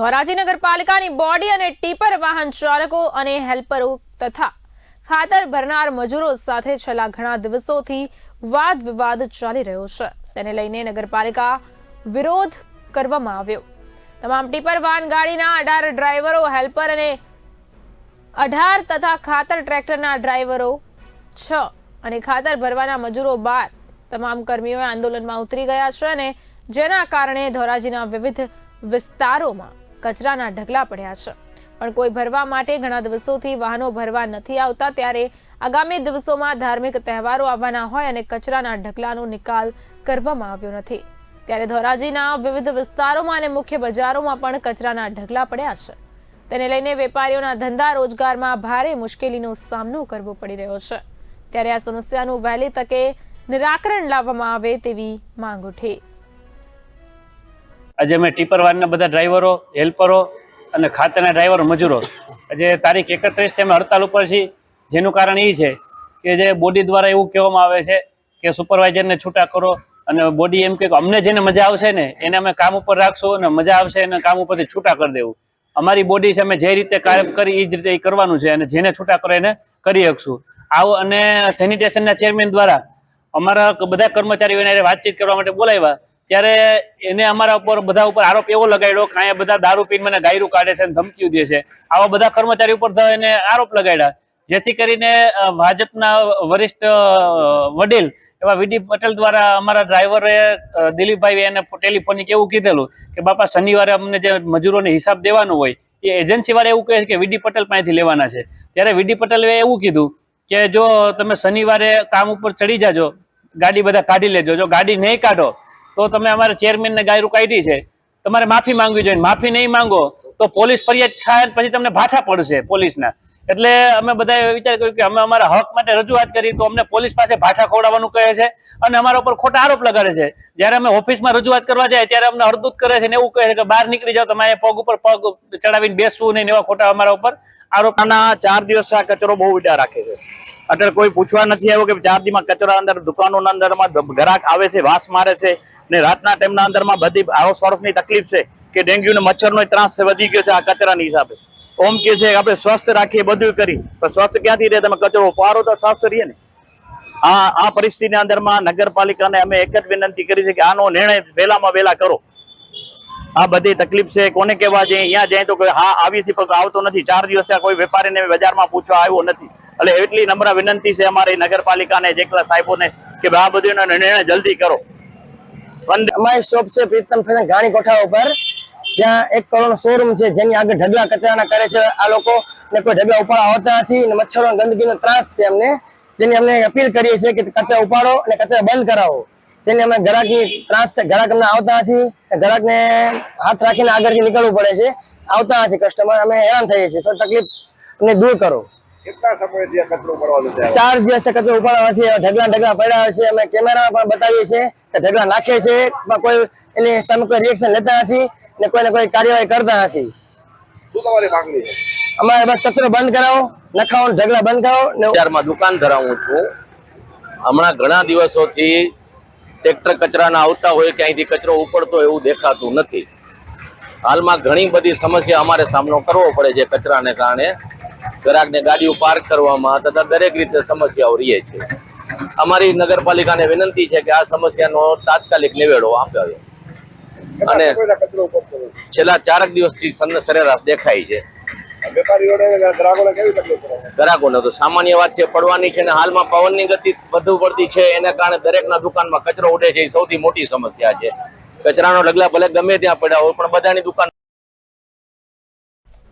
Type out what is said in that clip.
ધોરાજી નગરપાલિકાની બોડી અને ટીપર વાહન ચાલકો અને હેલ્પરો તથા ખાતર ભરનાર મજૂરો સાથે છેલ્લા ઘણા દિવસોથી વાદ વિવાદ ચાલી રહ્યો છે. તેને લઈને નગરપાલિકા વિરોધ કરવામાં આવ્યો. તમામ ટીપર વાહન ગાડીના અઢાર ડ્રાઈવરો, હેલ્પર અને અઢાર તથા ખાતર ટ્રેક્ટરના ડ્રાઈવરો છ અને ખાતર ભરવાના મજૂરો બાર તમામ કર્મીઓ આંદોલનમાં ઉતરી ગયા છે અને જેના કારણે ધોરાજીના વિવિધ વિસ્તારોમાં કચરાના ઢગલા પડ્યા છે. પણ કોઈ ભરવા માટે ઘણા દિવસોથી વાહનો ભરવા નથી આવતા, ત્યારે આગામી દિવસોમાં ધાર્મિક તહેવારો આવવાના હોય અને કચરાના ઢગલાનો નિકાલ કરવામાં આવ્યો નથી. ત્યારે ધોરાજીના વિવિધ વિસ્તારોમાં અને મુખ્ય બજારોમાં પણ કચરાના ઢગલા પડ્યા છે. તેને લઈને વેપારીઓના ધંધા રોજગારમાં ભારે મુશ્કેલીનો સામનો કરવો પડી રહ્યો છે. ત્યારે આ સમસ્યાનું વહેલી તકે નિરાકરણ લાવવામાં આવે તેવી માંગ ઉઠી. આજે અમે ટીપર વાનના બધા ડ્રાઈવરો, હેલ્પરો અને ખાતરના ડ્રાઈવરો, મજૂરો. આજે તારીખ એકત્રીસથી અમે હડતાલ ઉપર છીએ. જેનું કારણ એ છે કે જે બોડી દ્વારા એવું કહેવામાં આવે છે કે સુપરવાઇઝરને છૂટા કરો અને બોડી એમ કે અમને જેને મજા આવશે ને, એને અમે કામ ઉપર રાખશું અને મજા આવશે એને કામ ઉપરથી છૂટા કરી દેવું. અમારી બોડી છે, અમે જે રીતે કાયમ કરી એ જ રીતે એ કરવાનું છે અને જેને છૂટા કરો એને કરી શકશું. આવું અને સેનિટેશનના ચેરમેન દ્વારા અમારા બધા કર્મચારીઓને વાતચીત કરવા માટે બોલાવ્યા. ત્યારે એને અમારા ઉપર બધા ઉપર આરોપ એવો લગાડ્યો કે અહીંયા બધા દારૂ પીને મને ગાયરું કાઢે છે અને ધમકીઓ દે છે. આવા બધા કર્મચારી ઉપર એને આરોપ લગાડ્યા. જેથી કરીને ભાજપના વરિષ્ઠ વડીલ એવા વીડી પટેલ દ્વારા અમારા ડ્રાઈવરે દિલીપભાઈ એને ટેલિફોનિક એવું કીધેલું કે, બાપા, શનિવારે અમને જે મજૂરોને હિસાબ દેવાનો હોય, એ એજન્સી વાળા એવું કહે છે કે વીડી પટેલ પાસેથી લેવાના છે. ત્યારે વીડી પટેલે એવું કીધું કે, જો તમે શનિવારે કામ ઉપર ચડી જાજો, ગાડી બધા કાઢી લેજો. જો ગાડી નહીં કાઢો તો તમે અમારા ચેરમેનને ગાયરું કાઢી છે. તમારે માફી માંગવી જોઈએ. માફી નહીં માંગો તો પોલીસ ફરિયાદ થાય પછી તમને ભાઠા પડશે પોલીસના. એટલે અમે બધાએ વિચાર કર્યો કે અમે અમારા હક માટે રજૂઆત કરી તો અમને પોલીસ પાસે ભાઠા ખવડાવવાનું કહે છે અને અમારા ઉપર ખોટા આરોપ લગાડે છે. જ્યારે અમે ઓફિસમાં રજૂઆત કરવા જાય ત્યારે અમને અડધૂત કરે છે ને એવું કહે છે કે બહાર નીકળી જાઓ, તમારે પગ ઉપર પગ ચડાવીને બેસવું નહીં એવા ખોટા અમારા ઉપર આરોપના ચાર દિવસ આ કચરો બહુ ઉડા રાખે છે. અત્યારે કોઈ પૂછવા નથી આવ્યું કે ચાર દિવસમાં કચરા અંદર, દુકાનોના અંદર ગ્રાહક આવે છે, વાસ મારે છે. ને રાતના ટાઈમના અંદરમાં બધી આડોસ પાડોશની તકલીફ છે કે ડેન્ગ્યુ ને મચ્છરનો ત્રાસ વધી ગયો છે આ કચરાની હિસાબે. ઓમ કે છે આપણે સ્વસ્થ રાખીએ બધું કરી, પણ સ્વસ્થ ક્યાંથી રહે? તમે કચરો પારો તો સ્વસ્થ રહીએ ને. આ આ પરિસ્થિતિના અંદરમાં નગરપાલિકાને અમે એક જ વિનંતી કરી છે કે આનો નિર્ણય વહેલામાં વહેલા કરો. આ બધી તકલીફ છે, કોને કહેવા જઈએ? અહીંયા જાય તો હા આવી છે પણ આવતો નથી. ચાર દિવસ કોઈ વેપારીને બજારમાં પૂછવા આવ્યો નથી. એટલે એટલી નમ્ર વિનંતી છે અમારી નગરપાલિકાને, જેટલા સાહેબોને, કે આ બધું નિર્ણય જલ્દી કરો. અમારી શોપ છે પ્રીતમ ફેશન ઘાણી કોઠા ઉપર. જ્યાં એક કરોડ શોરૂમ છે, જેની આગળ ઢગલા કચરાના કરે છે આ લોકો. ને કોઈ ઢગલા ઉપાડવા આવતા નથી ને મચ્છરો અને ગંદકીનો ત્રાસ છે અમને. જેની અમને અપીલ કરીએ છીએ કે કચરા ઉપાડો અને કચરા બંધ કરાવો. જેને અમે ગ્રાહકની ત્રાસ ગ્રાહક અમને આવતા નથી ગ્રાહકને હાથ રાખીને આગળથી નીકળવું પડે છે. આવતા નથી કસ્ટમર અમે હેરાન થઈએ છીએ. તો તકલીફ અમને દૂર કરો. ચાર દિવસ કચરો ઉપાડવા નથી ઢગલા ઢગલા પડ્યા છે. અમે કેમેરામાં પણ બતાવીએ છીએ કે ઢગલા નાખે છે પણ કોઈ એની સામે કોઈ રિએક્શન લેતા નથી ને કોઈને કોઈ કાર્યવાહી કરતા નથી. શું તમારી માંગણી છે? અમારે બસ કચરો બંધ કરાવો નખાવો ઢગલા બંધ કરાવો ને બજારમાં દુકાન ધરાવું છું. હમણાં ઘણા દિવસોથી ટ્રેક્ટર કચરાના આવતા હોય ક્યાંયથી કચરો ઉપડતો એવું દેખાતું નથી. હાલમાં ઘણી બધી સમસ્યા અમારે સામનો કરવો પડે છે કચરાને કારણે. ગ્રાહકને ગાડીઓ પાર્ક કરવામાં તથા દરેક રીતે સમસ્યાઓ રહે છે. અમારી નગરપાલિકાને વિનંતી છે કે આ સમસ્યાનો તાત્કાલિક નિવેડો આપ્યો અને-? છેલ્લા ચારક દિવસથી સરેરાશ દેખાય છે. ગ્રાહકોને તો સામાન્ય વાત છે પડવાની છે અને હાલમાં પવનની ગતિ વધુ પડતી છે એના કારણે દરેકના દુકાનમાં કચરો ઉડે છે એ સૌથી મોટી સમસ્યા છે. કચરાનો ઢગલા ભલે ગમે ત્યાં પડ્યા હોય પણ બધાની દુકાન